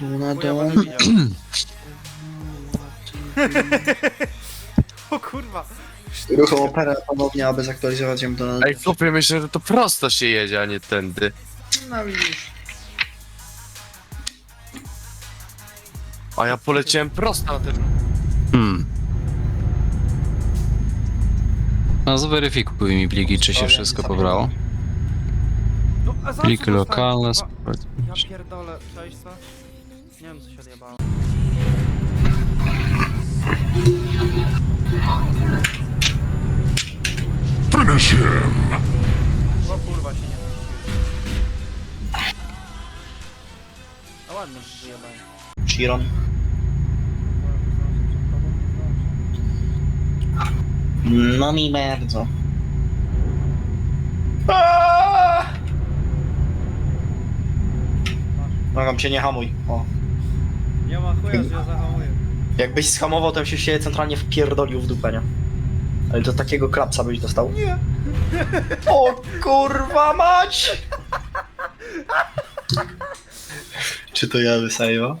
Na Chuja dół. będę widział. O kurwa. Ruchom operę ponownie, aby zaktualizować ją do... Ej, chłopie, myślę, że to prosto się jedzie, a nie tędy. No widzisz. A ja poleciałem prosto na ten... Hmm. No zweryfikuj mi pliki, czy się wszystko pobrało. No, a za Pliki co dostałem, kurwa? Ja pierdolę, cześć co? Nie wiem co się odjebało. O kurwa się nie No ładnie wyjebałem. Chiron. No mi bardzo. Mogam cię nie hamuj. O. Nie ma chuja, że ja zahamuję. Jakbyś schamował, to bym się centralnie wpierdolił w dupę, nie? Ale do takiego klapsa byś dostał. Nie. O kurwa mać! Czy to ja wysajwa?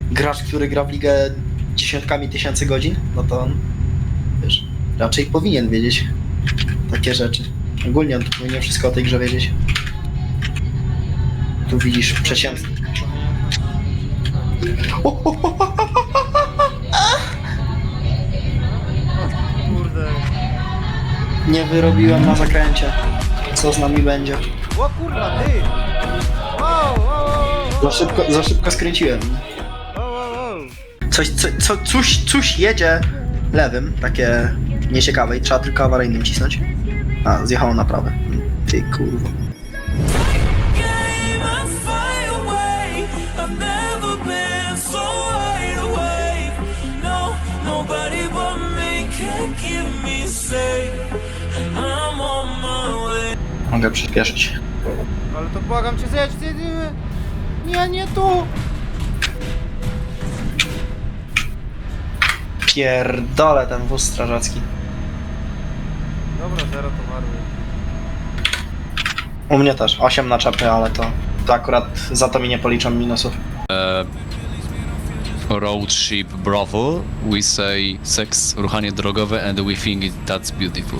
Gracz, który gra w ligę dziesiątkami tysięcy godzin, no to on, wiesz, raczej powinien wiedzieć takie rzeczy. Ogólnie on powinien wszystko o tej grze wiedzieć. Tu widzisz przeciętny. Kurde. Nie wyrobiłem na zakręcie. Co z nami będzie? O kurwa, ty! Wow, wow, wow, wow, Za szybko, za szybko skręciłem. wow, wow, wow. Coś, co, co, coś, coś jedzie lewym, takie nieciekawe i trzeba tylko awaryjnym cisnąć. A, zjechało na prawe. Ty kurwa. Mogę przyspieszyć. Ale to błagam cię, zjedź, ty. Nie, nie tu! Pierdolę ten wóz strażacki. Dobra, zero towaru. U mnie też. 8 na czapy, ale to, to akurat za to mi nie policzą minusów. Road ship brothel, we say seks, ruchanie drogowe and we think it, that's beautiful.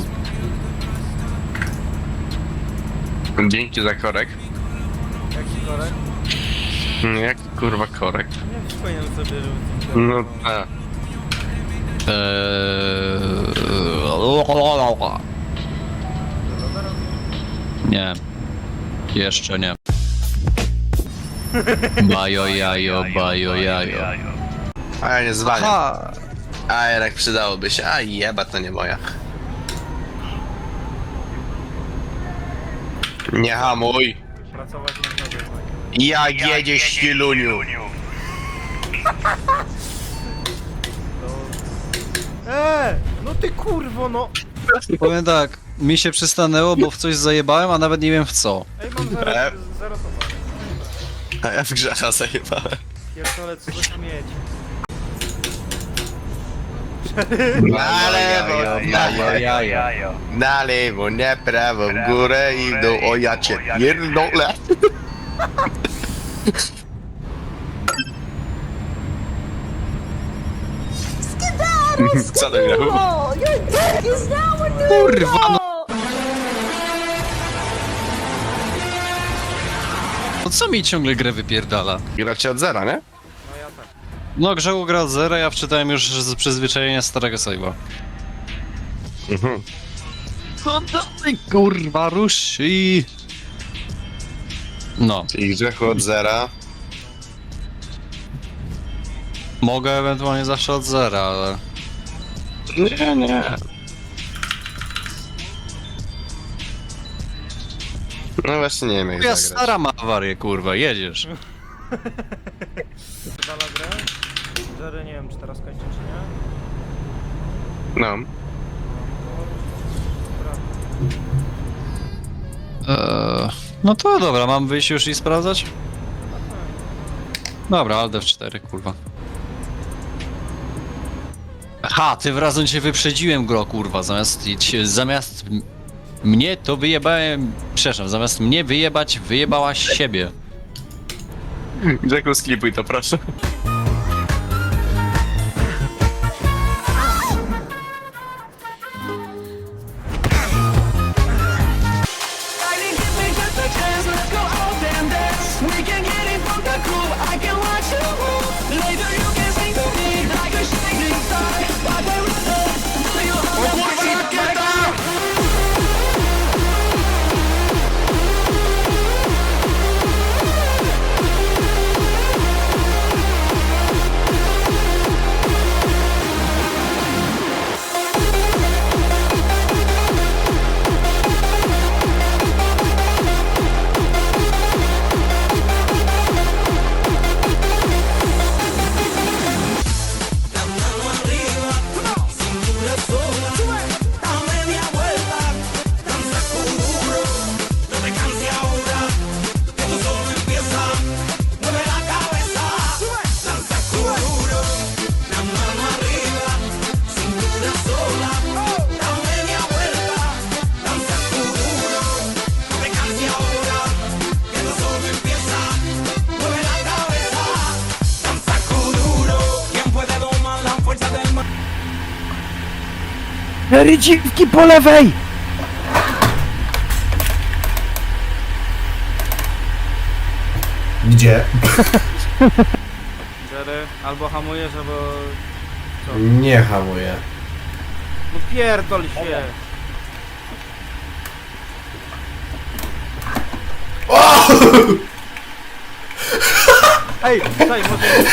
Dzięki za korek. Jaki korek? Mm, Jaki kurwa korek? Nie przypominam sobie. No tak. Eee... Nie. Jeszcze nie. Bajo jajo, bajo jajo. A ja nie zwalniam. A jednak przydałoby się. A jeba, to nie moja. Nie hamuj. Pracować na sobie. tak. Jak jedziesz, Śluniu? Eee! No ty kurwo, no! Powiem tak, mi się przystanęło, bo w coś zajebałem, a nawet nie wiem w co. Ej, mam zero, E? zero towaru. A ja w grzecha zajebałem. Pierdolę, co za śmieć. Na lewo, na lewo, na lewo, nie prawo, w górę i w dół, o ja cię pierdolę. Co to grało? Kurwa, no. No co mi ciągle grę wypierdala? Gracie od zera, nie? No. No grzechu gra od zera, ja wczytałem już z przyzwyczajenia starego save'a. Mhm. Co dalej kurwa ruszy? No, Czyli grzechu od zera. mogę ewentualnie zawsze od zera, ale... Nie, nie. No właśnie nie wiem jak Ja zagrać. stara ma awarię, kurwa, jedziesz. Dala grę. Jerry, nie wiem, czy teraz kończy, czy nie. No. Dobra. Eee, no to dobra, mam wyjść już i sprawdzać? Dobra, Alt F4, kurwa. Aha, tym razem cię wyprzedziłem gro, kurwa, zamiast, zamiast m- mnie to wyjebałem, przepraszam, zamiast mnie wyjebać, wyjebałaś siebie. Jacku, sklipuj to, proszę. Rydziwki po lewej! Gdzie? Jerry, albo hamujesz, albo... Nie hamuję. No pierdol się! Ej, daj, może nie.